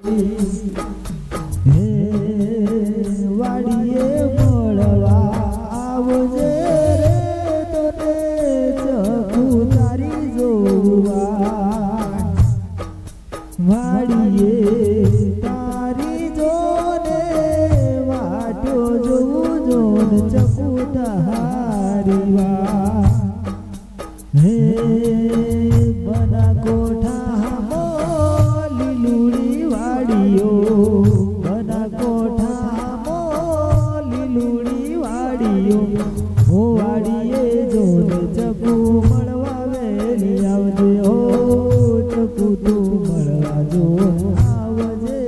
હે વાડીએ મળવા આવજે રે તારી જોવા. વાડીએ તારી જોને વાટ્યો જોઉં જોન ચકુ હે બના કોઠા લીલુડી વાડીઓ. હો ચકુ મળવા આવજે. હો ચકુ તું મળવા જો આવજે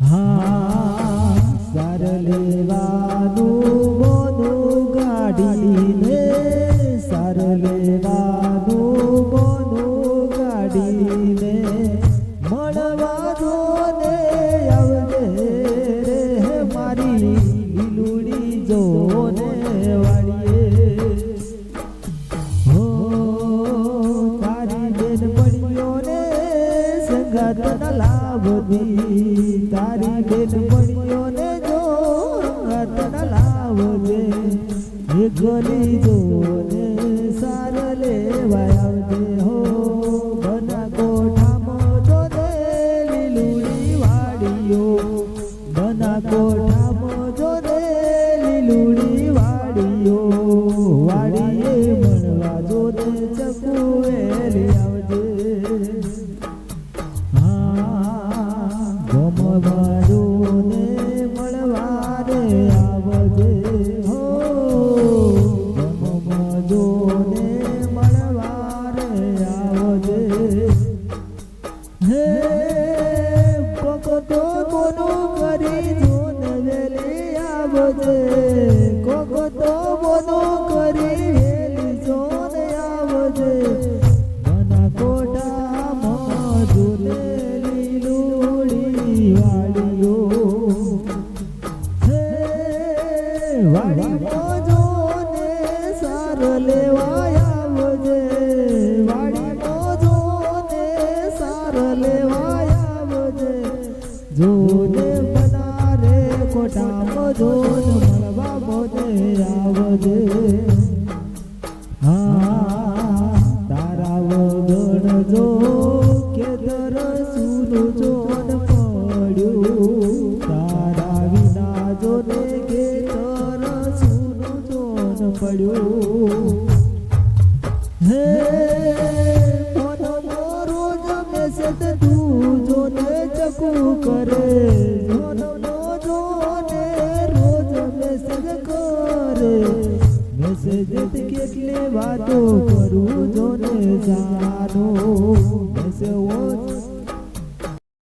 હા, સાર લેવાનું બોનું ગાડીને સાર હો તારી બેન સંગાત ન જો સંગાત ન એ ગલી જોને સાર લેવા કોકો બોનો કરી જોન આવજે. વાડી મોજોને સાર લેવા આવજે વાડી મોજોને સાર લેવા આવજે જોને બનારે કોટા મોજોન મળવા બોલે આવજે હા પડ્યું હે ફોનનો રોજ મેસેજ તું જોને ચકુ કરે ફોનનો જોને રોજ મેસેજ કરે મેસેજ કેટલી વાતો કરું જોને જાનો